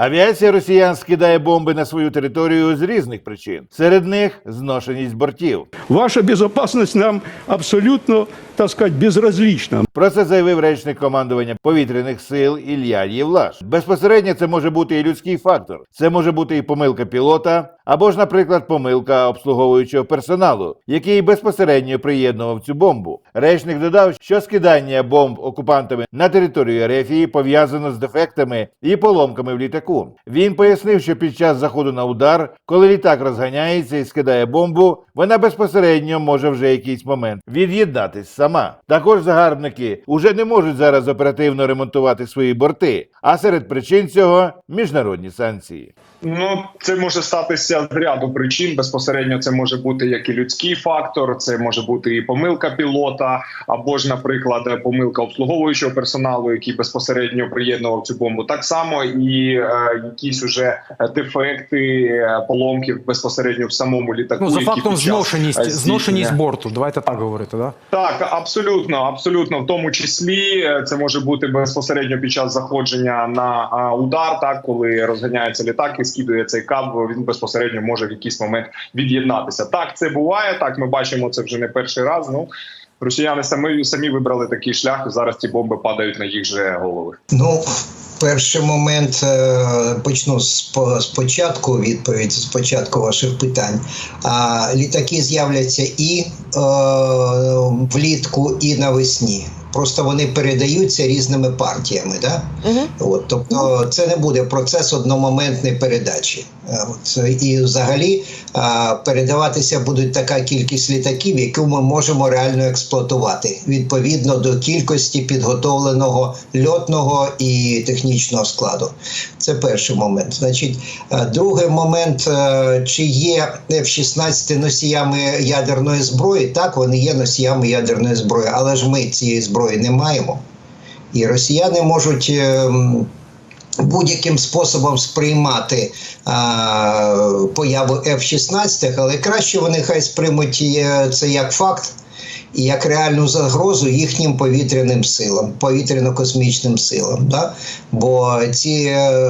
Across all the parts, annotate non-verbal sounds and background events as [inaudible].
Авіація росіян скидає бомби на свою територію з різних причин. Серед них зношеність бортів. Ваша безпечність нам абсолютно, так сказать, безразлична. Про це заявив речник командування повітряних сил Ілля Євлаш. Безпосередньо це може бути і людський фактор. Це може бути і помилка пілота, або ж, наприклад, помилка обслуговуючого персоналу, який безпосередньо приєднував цю бомбу. Речник додав, що скидання бомб окупантами на територію Ерефії пов'язано з дефектами і поломками в літаку. Він пояснив, що під час заходу на удар, коли літак розганяється і скидає бомбу, вона безпосередньо може вже якийсь момент від'єднатись сама. Також загарбники уже не можуть зараз оперативно ремонтувати свої борти. А серед причин цього міжнародні санкції. Ну, це може статися з ряду причин. Безпосередньо це може бути як і людський фактор, це може бути і помилка пілота, або ж, наприклад, помилка обслуговуючого персоналу, який безпосередньо приєднував цю бомбу. Так само і е, якісь уже дефекти, е, поломки безпосередньо в самому літаку. Ну, за фактом зношеність, е, зношеність борту. Давайте так говорити, да? так, абсолютно, абсолютно, в тому числі е, це може бути безпосередньо під час заходження на удар, так коли розганяється літак і скидує цей каб, він безпосередньо може в якийсь момент від'єднатися. Так, це буває. Так, ми бачимо це вже не перший раз. Ну росіяни самі самі вибрали такий шлях, і зараз ці бомби падають на їх же голови. Ну, перший момент е, почну з по- спочатку відповідь з початку ваших питань. А літаки з'являться і е, влітку, і навесні. Просто вони передаються різними партіями. Да? От, тобто це не буде процес одномоментної передачі. Е, От, і взагалі передаватися будуть така кількість літаків, яку ми можемо реально експлуатувати відповідно до кількості підготовленого льотного і технічного складу. Це перший момент. Значить, е, другий момент, е, чи є F-16 носіями ядерної зброї? Так, вони є носіями ядерної зброї, але ж ми цієї зброї не маємо. І росіяни можуть. ем, Будь-яким способом сприймати а, появу F-16, але краще вони хай сприймуть е, це як факт і як реальну загрозу їхнім повітряним силам, повітряно-космічним силам. Да? Бо ці е,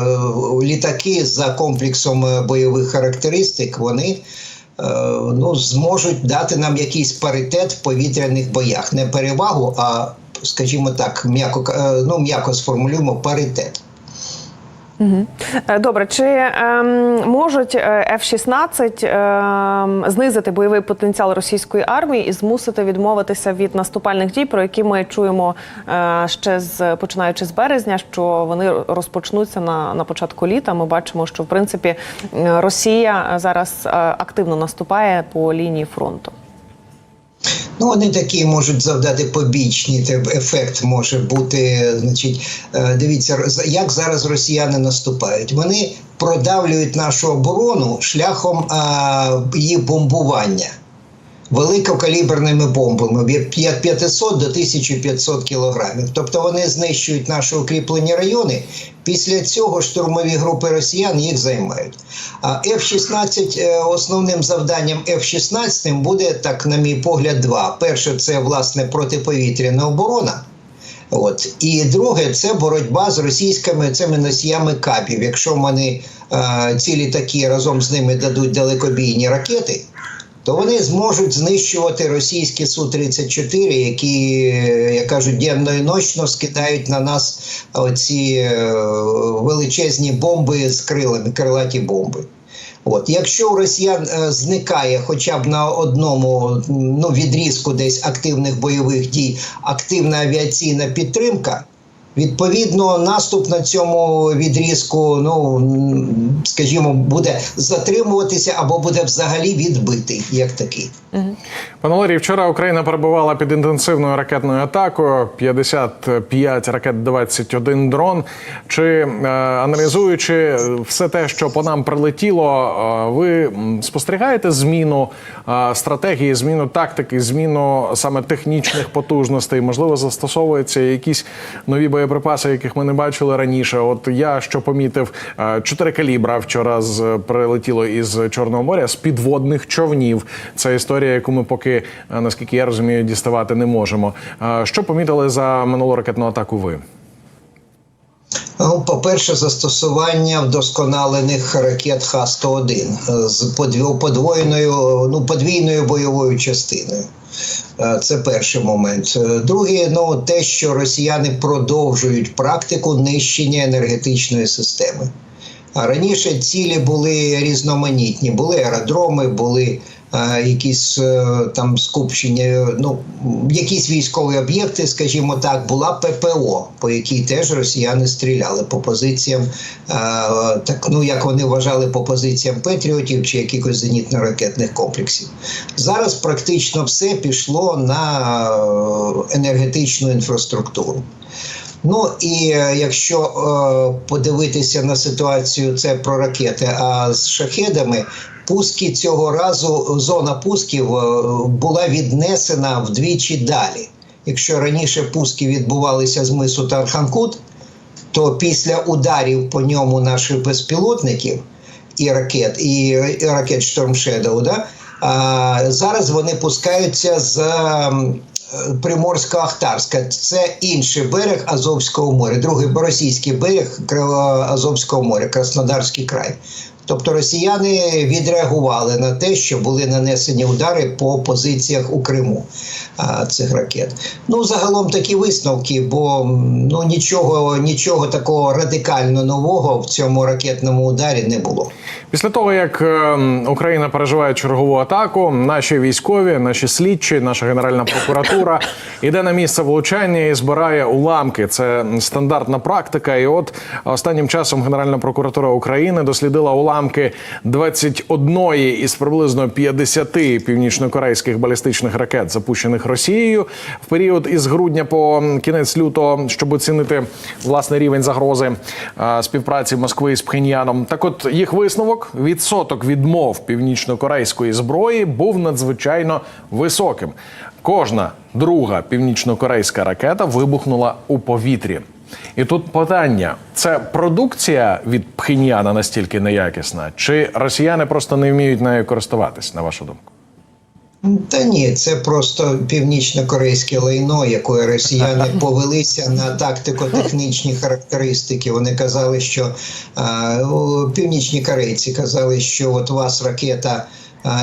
літаки за комплексом е, бойових характеристик, вони е, ну, зможуть дати нам якийсь паритет в повітряних боях. Не перевагу, а, скажімо так, м'яко, е, ну, м'яко сформулюємо паритет. Е, Добре, чи ем, можуть е, F-16 ем, знизити бойовий потенціал російської армії і змусити відмовитися від наступальних дій, про які ми чуємо е, ще з починаючи з березня, що вони розпочнуться на, на початку літа. Ми бачимо, що в принципі е, Росія зараз е, активно наступає по лінії фронту. Ну, вони такі можуть завдати побічні ефект може бути. Значить, е, дивіться, як зараз росіяни наступають. Вони продавлюють нашу оборону шляхом а, її бомбування. Великокаліберними бомбами від 500 до 1500 кілограмів. Тобто вони знищують наші укріплені райони. Після цього штурмові групи росіян їх займають. А F-16, е, основним завданням F-16 буде, так, на мій погляд, два. Перше, це власне протиповітряна оборона. От. І друге, це боротьба з російськими цими носіями кабів. Якщо вони е, ці літаки разом з ними дадуть далекобійні ракети, то вони зможуть знищувати російські Су-34, які, е, як кажуть, денно і ночно скидають на нас оці е, величезні бомби з крилами, крилаті бомби. От, якщо у росіян е, зникає хоча б на одному ну, відрізку десь активних бойових дій активна авіаційна підтримка, відповідно, наступ на цьому відрізку, ну скажімо, буде затримуватися або буде взагалі відбитий як такий. Пане Валерій, вчора Україна перебувала під інтенсивною ракетною атакою. 55 ракет, 21 дрон. Чи е, аналізуючи все те, що по нам прилетіло, е, ви спостерігаєте зміну е, стратегії, зміну тактики, зміну саме технічних потужностей? Можливо, застосовуються якісь нові боєприпаси, яких ми не бачили раніше. От я що помітив, е, чотири калібра вчора з прилетіло із Чорного моря з підводних човнів. Це історія, яку ми поки, е, наскільки я розумію, діставати не можемо. Е, Що помітили за минулу ракетну атаку? Ви? Ну, по-перше, застосування вдосконалених ракет Х-101 з подві- подвоєною, ну, подвійною бойовою частиною. Е, Це перший момент. Е, Другий, ну те, що росіяни продовжують практику нищення енергетичної системи. А раніше цілі були різноманітні. Були аеродроми, були якісь е, там скупчення, ну якісь військові об'єкти, скажімо так, була ППО, по якій теж росіяни стріляли по позиціям, е, так ну як вони вважали, по позиціям Петріотів чи якихось зенітно-ракетних комплексів. Зараз практично все пішло на е, енергетичну інфраструктуру. Ну і е, якщо е, подивитися на ситуацію, це про ракети, а з шахедами. Пуски цього разу, зона пусків е, була віднесена вдвічі далі. Якщо раніше пуски відбувалися з мису Тарханкут, то після ударів по ньому наших безпілотників і ракет, і, ракет Shadow, да, а, зараз вони пускаються з Приморсько-Ахтарська. Це інший берег Азовського моря, другий російський берег Азовського моря, Краснодарський край. Тобто росіяни відреагували на те, що були нанесені удари по позиціях у Криму а, цих ракет. Ну, загалом такі висновки, бо ну нічого, нічого такого радикально нового в цьому ракетному ударі не було. Після того, як е, Україна переживає чергову атаку, наші військові, наші слідчі, наша генеральна прокуратура [laughs] іде на місце влучання і збирає уламки. Це стандартна практика. І от останнім часом Генеральна прокуратура України дослідила уламки 21 із приблизно 50 північнокорейських балістичних ракет, запущених Росією в період із грудня по кінець лютого, щоб оцінити власний рівень загрози е, співпраці Москви з Пхеньяном. Так, от їх висновок відсоток відмов північнокорейської зброї був надзвичайно високим. Кожна друга північнокорейська ракета вибухнула у повітрі. І тут питання: це продукція від Пхеньяна настільки неякісна, чи росіяни просто не вміють нею користуватись, на вашу думку? Та ні, це просто північно-корейське лайно, якої росіяни [laughs] повелися на тактико-технічні характеристики. Вони казали, що а, північні корейці казали, що от у вас ракета.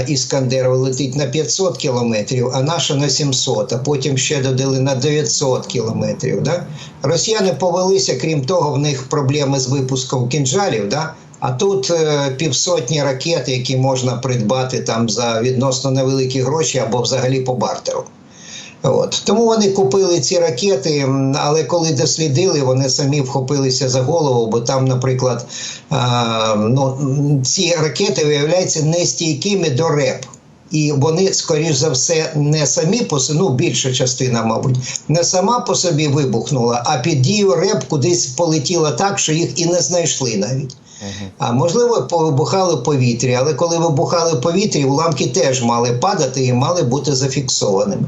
Іскандер летить на 500 кілометрів, а наша на 700, а потім ще додали на 900 кілометрів. Да? Росіяни повелися, крім того, в них проблеми з випуском кінжалів. Да? А тут е, півсотні ракет, які можна придбати там за відносно невеликі гроші або взагалі по бартеру. От. Тому вони купили ці ракети, але коли дослідили, вони самі вхопилися за голову, бо там, наприклад, а, ну, ці ракети виявляються нестійкими до РЕП. І вони, скоріш за все, не самі по ну більша частина, мабуть, не сама по собі вибухнула, а під дією РЕП кудись полетіла так, що їх і не знайшли навіть. А можливо, повибухали в повітрі, але коли вибухали в повітрі, уламки теж мали падати і мали бути зафіксованими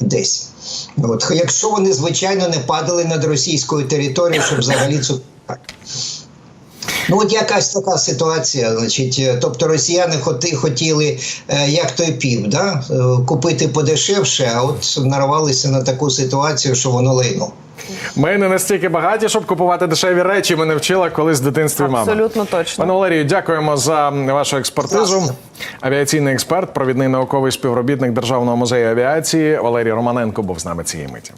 десь. От, якщо вони, звичайно, не падали над російською територією, щоб взагалі цю. Ну, от якась така ситуація. Значить, е, тобто росіяни хоти, хотіли, е, як той пів, да? е, купити подешевше, а от нарвалися на таку ситуацію, що воно лайно. Ми не настільки багаті, щоб купувати дешеві речі. Мене вчила колись в дитинстві мама. Абсолютно точно. Пане Валерію, дякуємо за вашу експертизу. Авіаційний експерт, провідний науковий співробітник Державного музею авіації Валерій Романенко був з нами цієї миті.